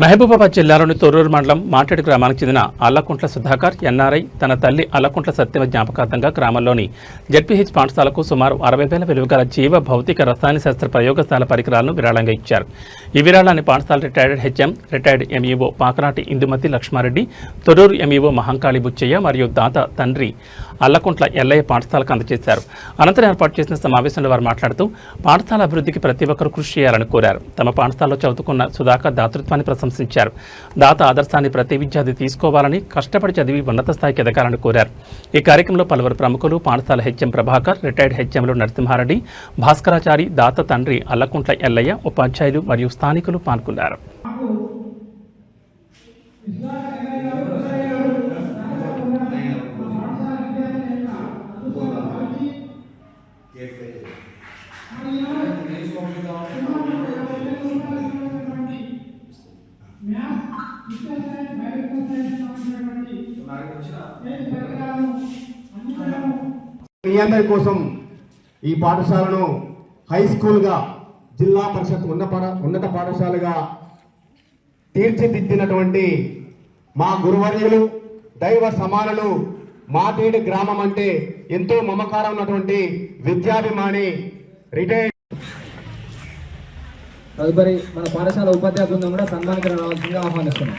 మహబూబాబాద్ జిల్లాలోని తొర్రూరు మండలం మాటేడు గ్రామానికి చెందిన అల్లకుంట్ల సుధాకర్ ఎన్ఆర్ఐ తన తల్లి అల్లకుంట్ల సత్యవ జ్ఞాపకార్థంగా గ్రామంలోని జడ్పీహెచ్ పాఠశాలకు సుమారు అరవై వేల విలువగల జీవ భౌతిక రసాయన శాస్త్ర ప్రయోగశాల పరికరాలను విరాళంగా ఇచ్చారు. ఈ విరాళాన్ని పాఠశాల retired H M retired M E O Pakanati Indumathi Laxmareddy Torrur M E O Mahankali Buchaiah మరియు దాత తండ్రి అల్లకుంట్ల ఎల్లయ్య పాఠశాలకు అందజేశారు. అనంతరం ఏర్పాటు చేసిన సమావేశంలో వారు మాట్లాడుతూ పాఠశాల అభివృద్ధికి ప్రతి ఒక్కరూ కృషి చేయాలని కోరారు. తమ పాఠశాలలో చదువుకున్న సుధాకర్ దాతృత్వాన్ని ప్రశంసించారు. దాత ఆదర్శాన్ని ప్రతి విద్యార్థి తీసుకోవాలని కష్టపడి చదివి ఉన్నత స్థాయికి ఎదగాలని కోరారు. ఈ కార్యక్రమంలో పలువురు ప్రముఖులు పాఠశాల హెచ్ఎం ప్రభాకర్ రిటైర్డ్ హెచ్ఎంలు నరసింహారెడ్డి భాస్కరాచారి దాత తండ్రి అల్లకుంట్ల ఎల్లయ్య ఉపాధ్యాయులు మరియు స్థానికులు పాల్గొన్నారు. మీ అందరి కోసం ఈ పాఠశాలను హై స్కూల్గా జిల్లా పరిషత్ ఉన్న పాఠ- ఉన్నత పాఠశాలగా తీర్చిదిద్దినటువంటి మా గురువర్యులు దైవ సమానులు మాటేడు గ్రామం అంటే ఎంతో మమకారం ఉన్నటువంటి విద్యాభిమాని రిటైర్డ్ తదుపరి మన పాఠశాల ఉపాధ్యాయ బృందం కూడా సన్మానికరం రావాల్సిందిగా ఆహ్వానిస్తున్నాం.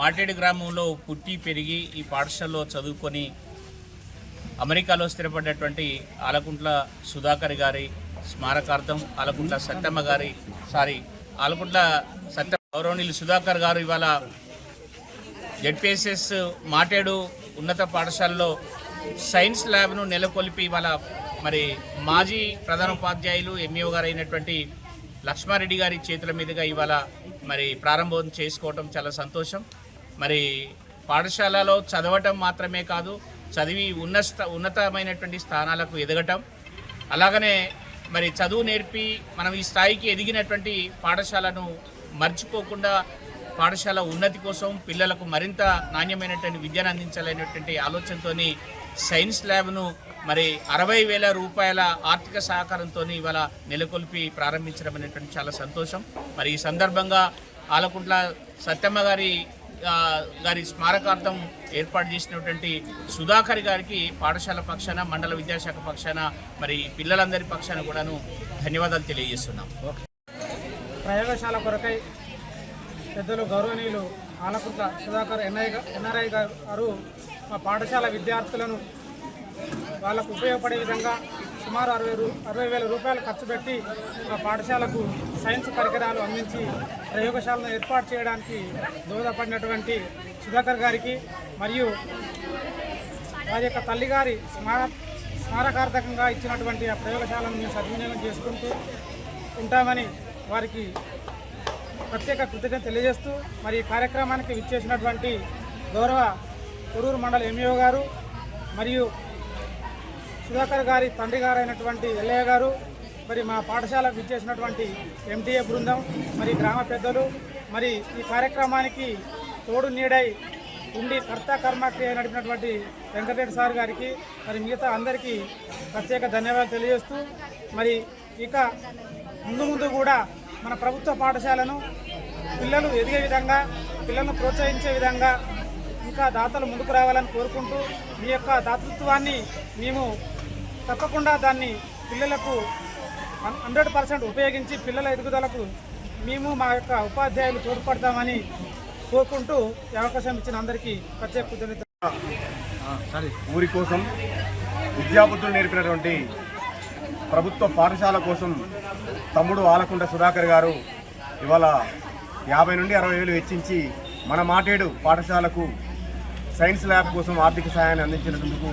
మాటేడు గ్రామంలో పుట్టి పెరిగి ఈ పాఠశాలలో చదువుకొని అమెరికాలో స్థిరపడ్డటువంటి ఆలకుంట్ల సుధాకర్ గారి స్మారకార్థం ఆలకుంట్ల సత్యమ్మ గారి సారీ ఆలకుంట్ల సత్య గౌరవనీయులు సుధాకర్ గారు ఇవాళ జెడ్పిఎస్ఎస్ మాటేడు ఉన్నత పాఠశాలలో సైన్స్ ల్యాబ్ను నెలకొల్పి ఇవాళ మరి మాజీ ప్రధానోపాధ్యాయులు ఎంఈఓ గారు అయినటువంటి లక్ష్మారెడ్డి గారి చేతుల మీదుగా ఇవాళ మరి ప్రారంభం చేసుకోవటం చాలా సంతోషం. మరి పాఠశాలలో చదవటం మాత్రమే కాదు చదివి ఉన్నత ఉన్నతమైనటువంటి స్థానాలకు ఎదగటం. అలాగనే మరి చదువు నేర్పి మనం ఈ స్థాయికి ఎదిగినటువంటి పాఠశాలను మర్చిపోకుండా పాఠశాల ఉన్నతి కోసం పిల్లలకు మరింత నాణ్యమైనటువంటి విద్యను అందించాలనేటువంటి ఆలోచనతోని సైన్స్ ల్యాబ్ను మరి అరవై వేల రూపాయల ఆర్థిక సహకారంతో ఇవాళ నెలకొల్పి ప్రారంభించడం అనేటువంటి చాలా సంతోషం. మరి ఈ సందర్భంగా ఆలకుంట్ల సత్యమ్మ గారి గారి స్మారకార్థం ఏర్పాటు చేసినటువంటి సుధాకర్ గారికి పాఠశాల పక్షాన మండల విద్యాశాఖ పక్షాన మరి పిల్లలందరి పక్షాన కూడాను ధన్యవాదాలు తెలియజేస్తున్నాం. ప్రయోగశాల కొరకై పెద్దలు గౌరవనీయులు ఆలకుంట్ల సుధాకర్ ఎన్ఐ ఎన్ఆర్ఐ గారు మా పాఠశాల విద్యార్థులను వాళ్ళకు ఉపయోగపడే విధంగా సుమారు అరవై అరవై వేల రూపాయలు ఖర్చు పెట్టి మా పాఠశాలకు సైన్స్ పరికరాలు అందించి ప్రయోగశాలను ఏర్పాటు చేయడానికి దోహదపడినటువంటి సుధాకర్ గారికి మరియు వారి యొక్క తల్లిగారి స్మార స్మారకార్థకంగా ఇచ్చినటువంటి ఆ ప్రయోగశాలను మేము సద్వినియోగం చేసుకుంటూ ఉంటామని వారికి ప్రత్యేక కృతజ్ఞత తెలియజేస్తూ మరి ఈ కార్యక్రమానికి విచ్చేసినటువంటి గౌరవ కొరూరు మండల ఎంఈఓ గారు మరియు సుధాకర్ గారి తండ్రి గారు అయినటువంటి ఎల్లయ్య గారు మరి మా పాఠశాలకు విచ్చేసినటువంటి ఎంటీఏ బృందం మరి గ్రామ పెద్దలు మరి ఈ కార్యక్రమానికి తోడు నీడై ఉండి కర్త కర్మక్రియ నడిపినటువంటి వెంకటరెడ్డి సార్ గారికి మరి మిగతా అందరికీ ప్రత్యేక ధన్యవాదాలు తెలియజేస్తూ మరి ఇక ముందు ముందు కూడా మన ప్రభుత్వ పాఠశాలను పిల్లలు ఎదిగే విధంగా పిల్లలను ప్రోత్సహించే విధంగా ఇంకా దాతలు ముందుకు రావాలని కోరుకుంటూ మీ యొక్క దాతృత్వాన్ని మేము తప్పకుండా దాన్ని పిల్లలకు హండ్రెడ్ పర్సెంట్ ఉపయోగించి పిల్లల ఎదుగుదలకు మేము మా యొక్క ఉపాధ్యాయులు తోడ్పడతామని కోరుకుంటూ ఈ అవకాశం ఇచ్చిన అందరికీ ప్రత్యేక కృతజ్ఞత ఊరి కోసం విద్యాబుద్ధులు నేర్పినటువంటి ప్రభుత్వ పాఠశాల కోసం తమ్ముడు ఆలకుంట సుధాకర్ గారు ఇవాళ యాభై నుండి అరవై వేలు వెచ్చించి మన మాటేడు పాఠశాలకు సైన్స్ ల్యాబ్ కోసం ఆర్థిక సహాయాన్ని అందించినందుకు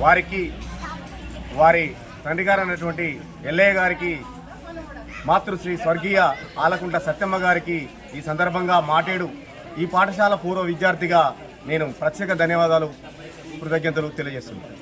వారికి వారి తండ్రి గారు అయినటువంటి ఎల్లయ్య గారికి మాతృశ్రీ స్వర్గీయ ఆలకుంట సత్యమ్మ గారికి ఈ సందర్భంగా మాటేడు ఈ పాఠశాల పూర్వ విద్యార్థిగా నేను ప్రత్యేక ధన్యవాదాలు కృతజ్ఞతలు తెలియజేస్తున్నాను.